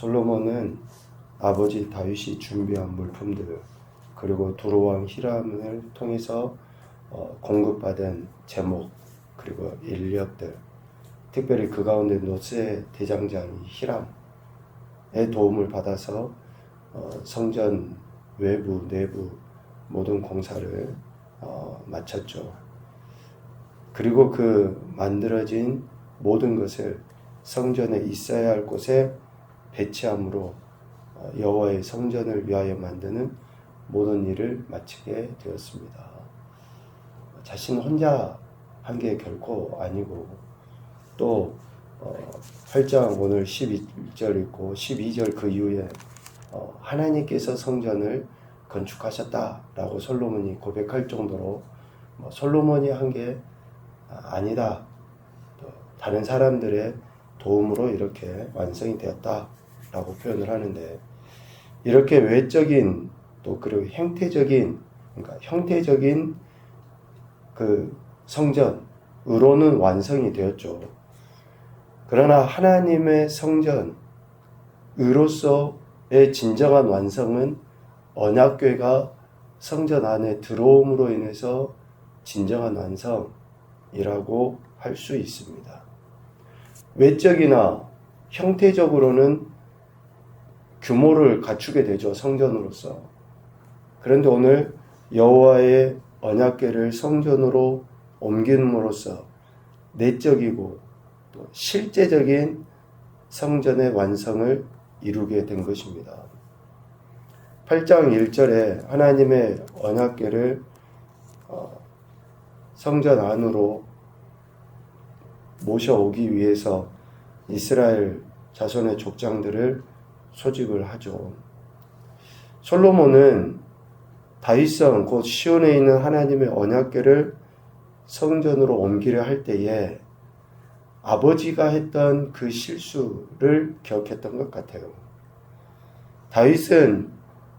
솔로몬은 아버지 다윗이 준비한 물품들 그리고 두로왕 히람을 통해서 어, 공급받은 제목 그리고 인력들 특별히 그 가운데 노스의 대장장 히람의 도움을 받아서 어, 성전 외부 내부 모든 공사를 어, 마쳤죠. 그리고 그 만들어진 모든 것을 성전에 있어야 할 곳에 배치함으로 어, 여호와의 성전을 위하여 만드는 모든 일을 마치게 되었습니다. 자신 혼자 한 게 결코 아니고 또 어, 8장 오늘 11절 있고 12절 그 이후에 어, 하나님께서 성전을 건축하셨다라고 솔로몬이 고백할 정도로 뭐 솔로몬이 한 게 아니다. 또 다른 사람들의 도움으로 이렇게 완성이 되었다 라고 표현을 하는데 이렇게 외적인 또 그리고 형태적인 그러니까 형태적인 그 성전으로는 완성이 되었죠. 그러나 하나님의 성전으로서의 진정한 완성은 언약궤가 성전 안에 들어옴으로 인해서 진정한 완성이라고 할 수 있습니다. 외적이나 형태적으로는 규모를 갖추게 되죠 성전으로서. 그런데 오늘 여호와의 언약궤를 성전으로 옮김으로써 내적이고 또 실제적인 성전의 완성을 이루게 된 것입니다. 8장 1절에 하나님의 언약궤를 어, 성전 안으로 모셔오기 위해서 이스라엘 자손의 족장들을 소집을 하죠. 솔로몬은 다윗성 곧 시온에 있는 하나님의 언약궤를 성전으로 옮기려 할 때에 아버지가 했던 그 실수를 기억했던 것 같아요. 다윗은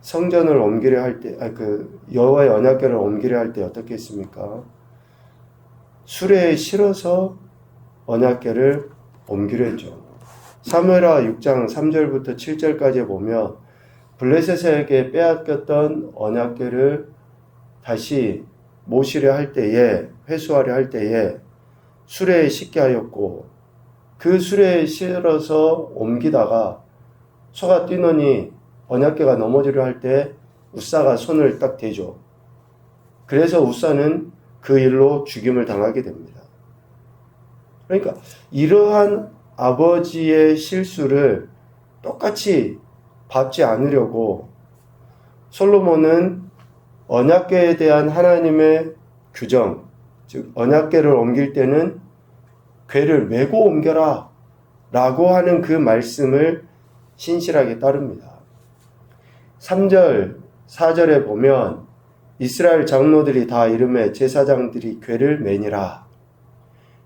성전을 옮기려 할 때, 아, 그 여호와의 언약궤를 옮기려 할 때 어떻게 했습니까? 수레에 실어서 언약궤를 옮기려 했죠. 사무엘하 6장 3절부터 7절까지 보면 블레셋에게 빼앗겼던 언약궤를 다시 모시려 할 때에 회수하려 할 때에 수레에 싣게 하였고 그 수레에 실어서 옮기다가 소가 뛰노니 언약궤가 넘어지려 할 때 우사가 손을 딱 대죠. 그래서 우사는 그 일로 죽임을 당하게 됩니다. 그러니까 이러한 아버지의 실수를 똑같이 밟지 않으려고 솔로몬은 언약궤에 대한 하나님의 규정, 즉 언약궤를 옮길 때는 궤를 메고 옮겨라 라고 하는 그 말씀을 신실하게 따릅니다. 3절, 4절에 보면 이스라엘 장로들이 다 이름에 제사장들이 궤를 매니라.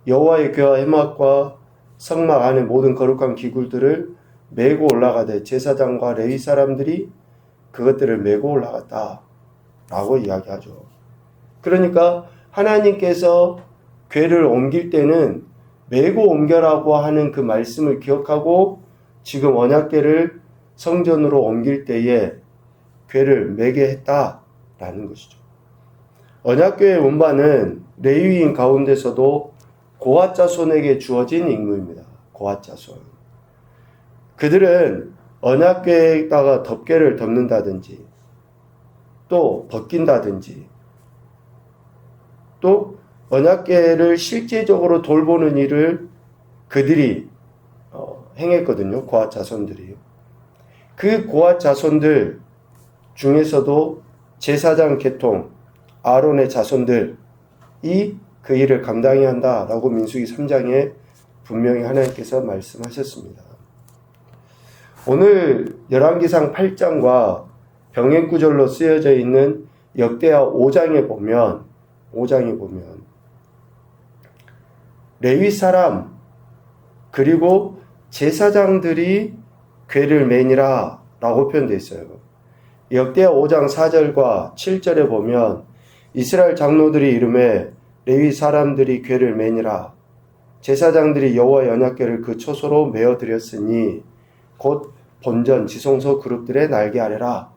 여호와의 궤와 해막과 성막 안에 모든 거룩한 기구들을 메고 올라가되 제사장과 레위 사람들이 그것들을 메고 올라갔다. 라고 이야기하죠. 그러니까 하나님께서 궤를 옮길 때는 메고 옮겨라고 하는 그 말씀을 기억하고 지금 언약궤를 성전으로 옮길 때에 궤를 매게 했다라는 것이죠. 언약궤의 운반은 레위인 가운데서도 고아 자손에게 주어진 임무입니다. 고아 자손. 그들은 언약궤에다가 덮개를 덮는다든지 또 벗긴다든지 또 언약궤를 실제적으로 돌보는 일을 그들이 어, 행했거든요. 고아 자손들이. 그 고아 자손들 중에서도 제사장 계통 아론의 자손들이 그 일을 감당해야 한다라고 민수기 3장에 분명히 하나님께서 말씀하셨습니다. 오늘 열왕기상 8장과 병행 구절로 쓰여져 있는 역대하 5장에 보면 5장에 보면 레위 사람 그리고 제사장들이 괴를 매니라 라고 표현되어 있어요. 역대하 5장 4절과 7절에 보면 이스라엘 장로들이 이름에 레위 사람들이 괴를 매니라 제사장들이 여호와 연약궤를 그 초소로 메어 드렸으니 곧 본전 지성소 그룹들의 날개 아래라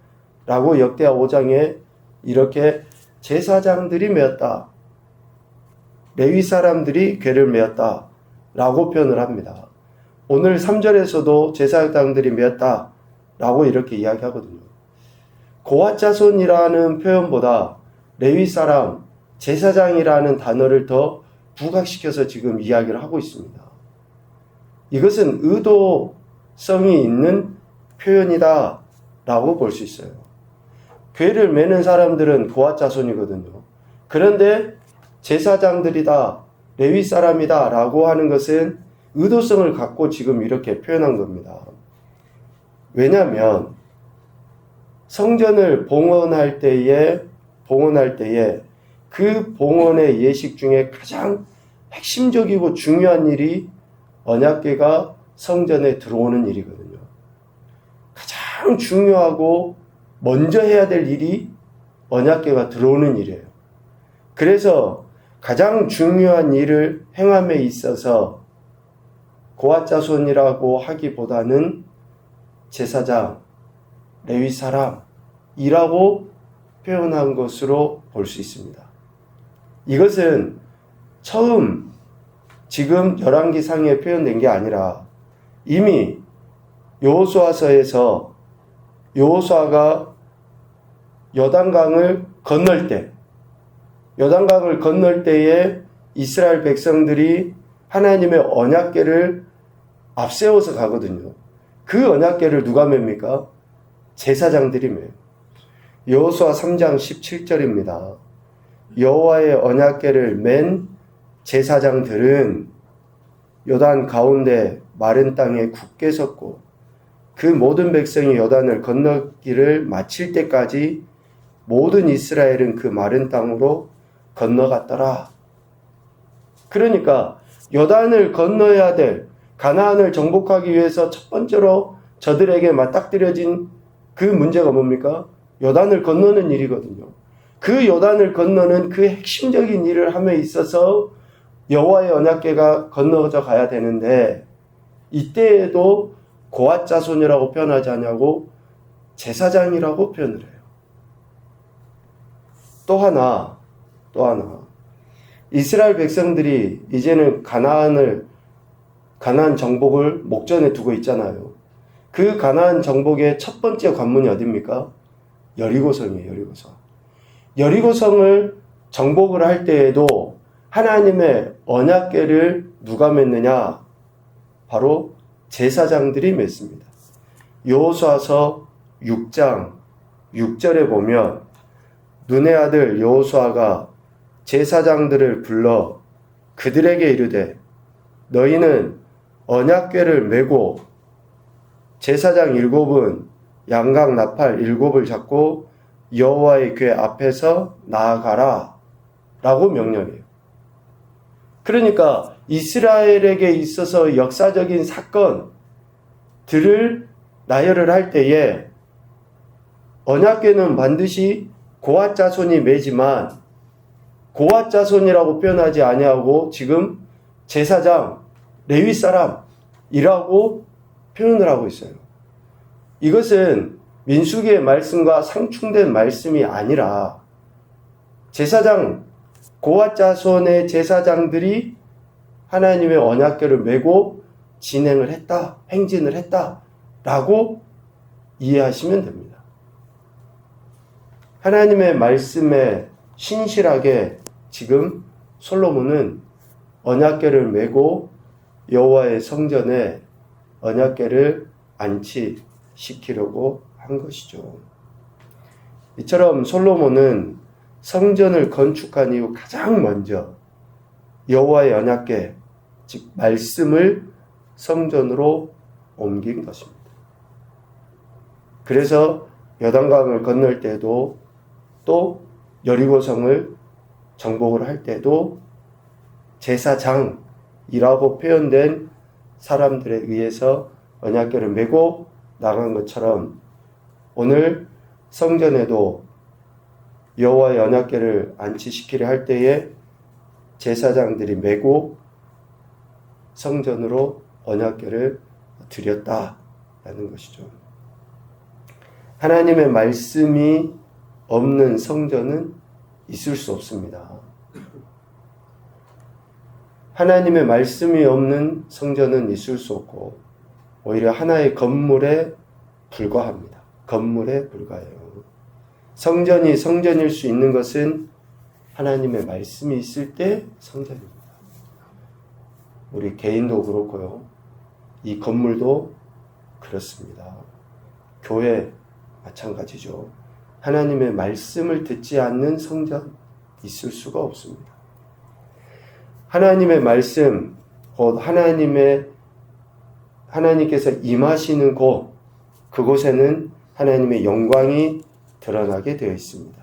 라고 역대하 5장에 이렇게 제사장들이 메었다. 레위 사람들이 괴를 메었다. 라고 표현을 합니다. 오늘 3절에서도 제사장들이 메었다. 라고 이렇게 이야기하거든요. 고아자손이라는 표현보다 레위 사람, 제사장이라는 단어를 더 부각시켜서 지금 이야기를 하고 있습니다. 이것은 의도성이 있는 표현이다 라고 볼 수 있어요. 괴를 매는 사람들은 고아 자손이거든요. 그런데 제사장들이다, 레위 사람이다 라고 하는 것은 의도성을 갖고 지금 이렇게 표현한 겁니다. 왜냐하면 성전을 봉헌할 때에 봉헌할 때에 그 봉헌의 예식 중에 가장 핵심적이고 중요한 일이 언약궤가 성전에 들어오는 일이거든요. 가장 중요하고 먼저 해야 될 일이 언약궤가 들어오는 일이에요. 그래서 가장 중요한 일을 행함에 있어서 고아자손이라고 하기보다는 제사장, 레위 사람이라고 표현한 것으로 볼 수 있습니다. 이것은 처음 지금 열왕기상에 표현된 게 아니라 이미 여호수아서에서 여호수아가 여단강을 건널 때 여단강을 건널 때에 이스라엘 백성들이 하나님의 언약궤를 앞세워서 가거든요. 그 언약궤를 누가 맵니까? 제사장들이 매요. 여호수아 3장 17절입니다. 여호와의 언약궤를 맨 제사장들은 요단 가운데 마른 땅에 굳게 섰고 그 모든 백성이 요단을 건너기를 마칠 때까지 모든 이스라엘은 그 마른 땅으로 건너갔더라. 그러니까 요단을 건너야 될 가나안을 정복하기 위해서 첫 번째로 저들에게 맞닥뜨려진 그 문제가 뭡니까? 요단을 건너는 일이거든요. 그 요단을 건너는 그 핵심적인 일을 함에 있어서 여호와의 언약궤가 건너져 가야 되는데 이때에도 고앗 자손이라고 표현하지 않냐고 제사장이라고 표현을 해요. 또 하나, 또 하나. 이스라엘 백성들이 이제는 가나안을 가나안 정복을 목전에 두고 있잖아요. 그 가나안 정복의 첫 번째 관문이 어디입니까? 여리고성이에요, 여리고성. 여리고성을 정복을 할 때에도 하나님의 언약궤를 누가 맺느냐? 바로 제사장들이 맺습니다. 여호수아서 6장 6절에 보면 눈의 아들 여호수아가 제사장들을 불러 그들에게 이르되 너희는 언약궤를 메고 제사장 일곱은 양각 나팔 일곱을 잡고 여호와의 궤 앞에서 나아가라 라고 명령해요. 그러니까 이스라엘에게 있어서 역사적인 사건들을 나열을 할 때에 언약궤는 반드시 고앗 자손이 매지만 고앗 자손이라고 표현하지 아니하고 지금 제사장 레위 사람이라고 표현을 하고 있어요. 이것은 민수기의 말씀과 상충된 말씀이 아니라 제사장 고앗 자손의 제사장들이 하나님의 언약궤를 메고 진행을 했다, 행진을 했다라고 이해하시면 됩니다. 하나님의 말씀에 신실하게 지금 솔로몬은 언약궤를 메고 여호와의 성전에 언약궤를 안치시키려고 한 것이죠. 이처럼 솔로몬은 성전을 건축한 이후 가장 먼저 여호와의 언약궤 즉 말씀을 성전으로 옮긴 것입니다. 그래서 여단강을 건널 때도 또 여리고성을 정복을 할 때도 제사장이라고 표현된 사람들에 의해서 언약궤를 메고 나간 것처럼 오늘 성전에도 여호와의 언약궤를 안치시키려 할 때에 제사장들이 메고 성전으로 언약궤를 드렸다 라는 것이죠. 하나님의 말씀이 없는 성전은 있을 수 없습니다. 하나님의 말씀이 없는 성전은 있을 수 없고 오히려 하나의 건물에 불과합니다. 건물에 불과해요. 성전이 성전일 수 있는 것은 하나님의 말씀이 있을 때 성전입니다. 우리 개인도 그렇고요. 이 건물도 그렇습니다. 교회 마찬가지죠. 하나님의 말씀을 듣지 않는 성전 있을 수가 없습니다. 하나님의 말씀, 곧 하나님의 하나님께서 임하시는 곳, 그곳에는 하나님의 영광이 드러나게 되어 있습니다.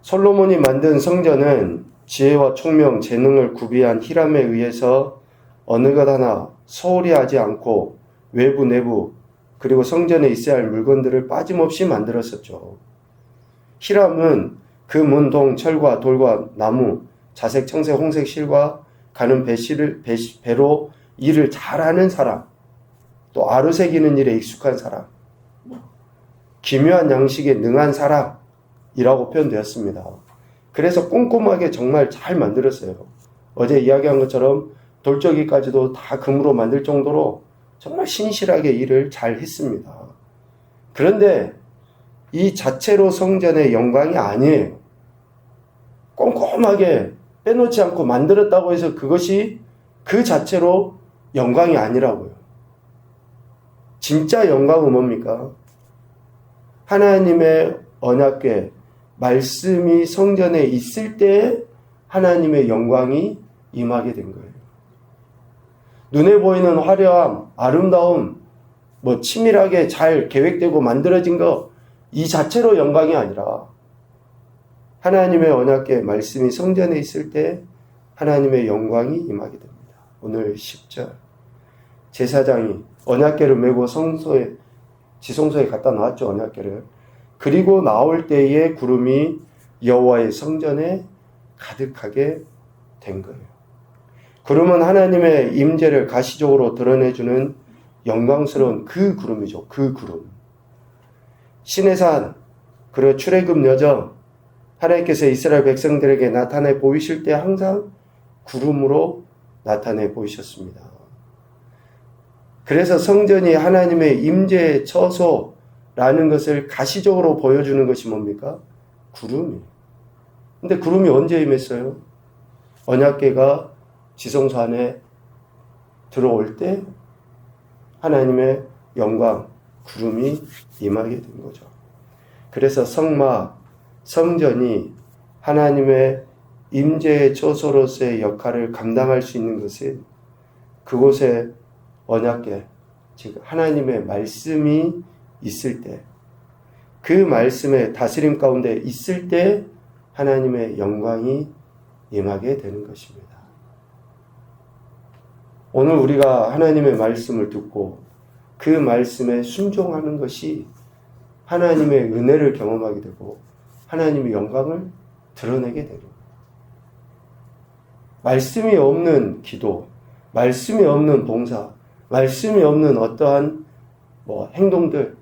솔로몬이 만든 성전은 지혜와 총명, 재능을 구비한 히람에 의해서 어느 것 하나 소홀히 하지 않고 외부, 내부, 그리고 성전에 있어야 할 물건들을 빠짐없이 만들었었죠. 히람은 그 문동, 철과 돌과 나무, 자색, 청색, 홍색 실과 가는 배실을, 배, 배로 일을 잘하는 사람, 또 아르새기는 일에 익숙한 사람, 기묘한 양식에 능한 사람이라고 표현되었습니다. 그래서 꼼꼼하게 정말 잘 만들었어요. 어제 이야기한 것처럼 돌적이까지도 다 금으로 만들 정도로 정말 신실하게 일을 잘 했습니다. 그런데 이 자체로 성전의 영광이 아니에요. 꼼꼼하게 빼놓지 않고 만들었다고 해서 그것이 그 자체로 영광이 아니라고요. 진짜 영광은 뭡니까? 하나님의 언약궤 말씀이 성전에 있을 때 하나님의 영광이 임하게 된 거예요. 눈에 보이는 화려함, 아름다움, 뭐 치밀하게 잘 계획되고 만들어진 거 이 자체로 영광이 아니라 하나님의 언약궤 말씀이 성전에 있을 때 하나님의 영광이 임하게 됩니다. 오늘 10절 제사장이 언약궤를 메고 성소에 지성소에 갖다 놨죠 언약궤를 그리고 나올 때에 구름이 여호와의 성전에 가득하게 된 거예요. 구름은 하나님의 임재를 가시적으로 드러내주는 영광스러운 그 구름이죠. 그 구름. 신의 산, 그리고 출애굽 여정, 하나님께서 이스라엘 백성들에게 나타내 보이실 때 항상 구름으로 나타내 보이셨습니다. 그래서 성전이 하나님의 임재의 처소라는 것을 가시적으로 보여주는 것이 뭡니까? 구름이. 근데 구름이 언제 임했어요? 언약계가 지성소 안에 들어올 때 하나님의 영광, 구름이 임하게 된 거죠. 그래서 성막, 성전이 하나님의 임재의 처소로서의 역할을 감당할 수 있는 것은 그곳에 언약계, 즉 하나님의 말씀이 있을 때, 그 말씀의 다스림 가운데 있을 때 하나님의 영광이 임하게 되는 것입니다. 오늘 우리가 하나님의 말씀을 듣고 그 말씀에 순종하는 것이 하나님의 은혜를 경험하게 되고 하나님의 영광을 드러내게 되는 말씀이 없는 기도, 말씀이 없는 봉사, 말씀이 없는 어떠한 뭐 행동들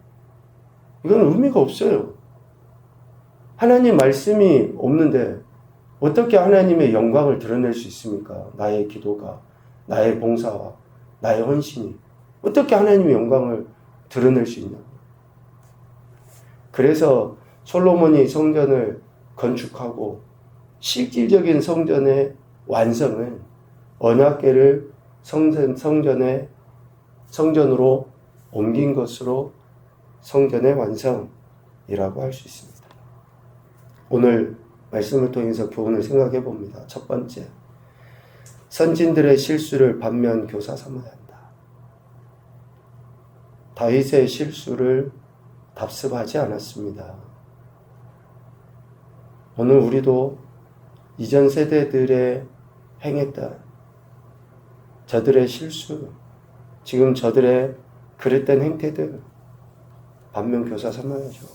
이건 의미가 없어요. 하나님 말씀이 없는데 어떻게 하나님의 영광을 드러낼 수 있습니까? 나의 기도가, 나의 봉사와 나의 헌신이 어떻게 하나님의 영광을 드러낼 수 있냐? 그래서 솔로몬이 성전을 건축하고 실질적인 성전의 완성은 언약계를 성전, 성전에 성전으로 옮긴 것으로 성전의 완성이라고 할 수 있습니다. 오늘 말씀을 통해서 교훈을 생각해 봅니다. 첫 번째, 선진들의 실수를 반면 교사 삼아야 한다. 다윗의 실수를 답습하지 않았습니다. 오늘 우리도 이전 세대들의 행했던 저들의 실수, 지금 저들의 그랬던 행태들 반면 교사 삼아야죠.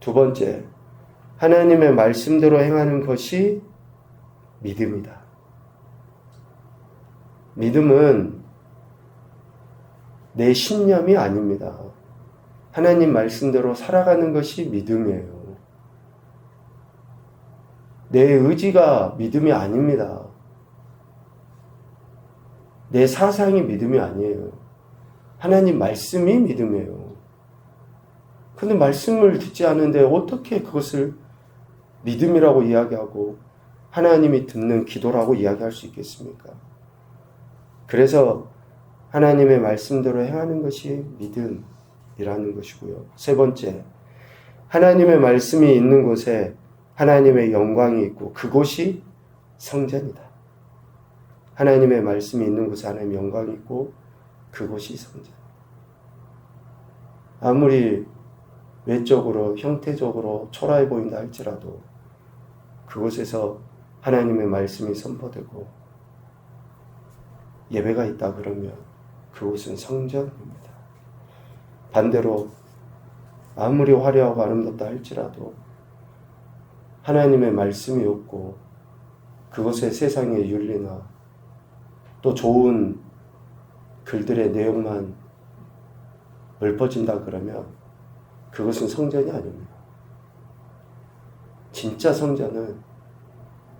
두 번째, 하나님의 말씀대로 행하는 것이 믿음이다. 믿음은 내 신념이 아닙니다. 하나님 말씀대로 살아가는 것이 믿음이에요. 내 의지가 믿음이 아닙니다. 내 사상이 믿음이 아니에요. 하나님 말씀이 믿음이에요. 근데 말씀을 듣지 않은데 어떻게 그것을 믿음이라고 이야기하고 하나님이 듣는 기도라고 이야기할 수 있겠습니까? 그래서 하나님의 말씀대로 행하는 것이 믿음이라는 것이고요. 세 번째, 하나님의 말씀이 있는 곳에 하나님의 영광이 있고 그곳이 성전이다. 하나님의 말씀이 있는 곳에 하나님의 영광이 있고 그곳이 성전. 아무리 외적으로 형태적으로 초라해 보인다 할지라도 그곳에서 하나님의 말씀이 선포되고 예배가 있다 그러면 그곳은 성전입니다. 반대로 아무리 화려하고 아름답다 할지라도 하나님의 말씀이 없고 그것에 세상의 윤리나 또 좋은 글들의 내용만 읊어진다 그러면 그것은 성전이 아닙니다. 진짜 성전은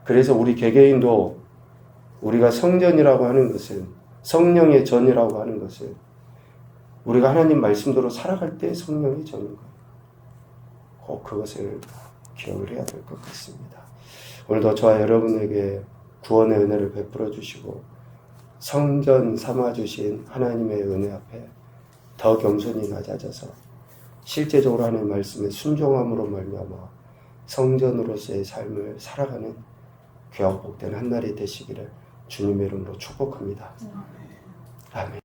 그래서 우리 개개인도 우리가 성전이라고 하는 것은 성령의 전이라고 하는 것은 우리가 하나님 말씀대로 살아갈 때 성령의 전인 거예요. 꼭 그것을 기억을 해야 될 것 같습니다. 오늘도 저와 여러분에게 구원의 은혜를 베풀어 주시고 성전 삼아 주신 하나님의 은혜 앞에 더 겸손히 낮아져서 실제적으로 하나님 말씀에 순종함으로 말미암아 성전으로서의 삶을 살아가는 귀하고 복된 한 날이 되시기를 주님의 이름으로 축복합니다. 아멘.